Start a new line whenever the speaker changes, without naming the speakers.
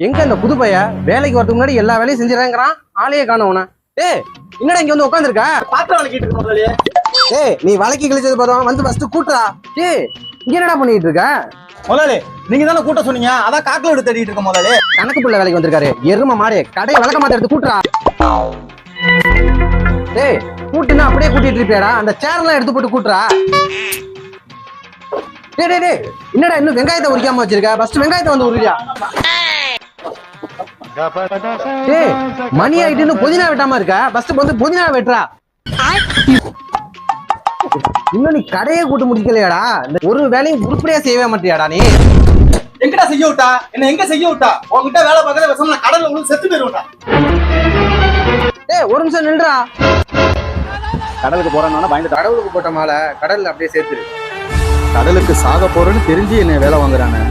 எங்க இந்த புது பைய? வேலைக்கு வரதுக்கு முன்னாடி எல்லா வேலையும் செஞ்சிடறாங்கிறான். ஆளையே காணவன ஏய் என்னடா இங்க வந்து உட்காந்துருக்க
பாத்திரம் வளக்கிட்டு இருக்க முதலாளி
ஏய் நீ வழக்கி கிழிச்சது போதும் வந்து ஃபர்ஸ்ட் கூட்டுறா. ஏய் இங்க என்னடா பண்ணிட்டு இருக்க?
முதலாளி நீங்க தானே கூட்ட சொன்னீங்க? அதான் காக்கல எடுத்து தேடிட்டு இருக்க முதலாளி
கணக்கு புள்ள வேலைக்கு வந்திருக்காரு. எரும மாடு கடையை வழக்க மாத்த எடுத்து கூட்டுறா. டேய் கூட்டுனா அப்படியே கூட்டிட்டு இருப்பியாடா. அந்த சேர்லாம் எடுத்து போட்டு கூட்டுறா. டேய் டேய் என்னடா இன்னும் வெங்காயத்தை உரிக்காம வச்சிருக்க? ஃபர்ஸ்ட் வெங்காயத்தை வந்து உரியா டேய் மணி ஆயிட்டு இன்னும் புதினா வெட்டாம இருக்க? ஃபர்ஸ்ட் வந்து புதினா வெட்டுறா. இன்னும் நீ கடையே கூட்டு முடிக்கலையாடா? இந்த ஒரு வேலையும் உருப்படியா செய்யவே மாட்டியாடா நீ.
எங்கடா செய்ய விட்டா? என்ன எங்க செய்ய விட்டா? உன்கிட்ட வேலை பார்க்கற விஷம் நான் கடல்ல விழுந்து செத்து போயிருவேன்டா.
ஏய் ஒரு நிமிஷம் நில்றா.
கடலுக்கு போறேன்னா பயந்து
கடவுளுக்கு போட்ட மாலை கடல்ல அப்படியே சேர்த்துரு.
கடலுக்கு சாக போறேன்னு தெரிஞ்சு என்ன வேலை வாங்குறானே.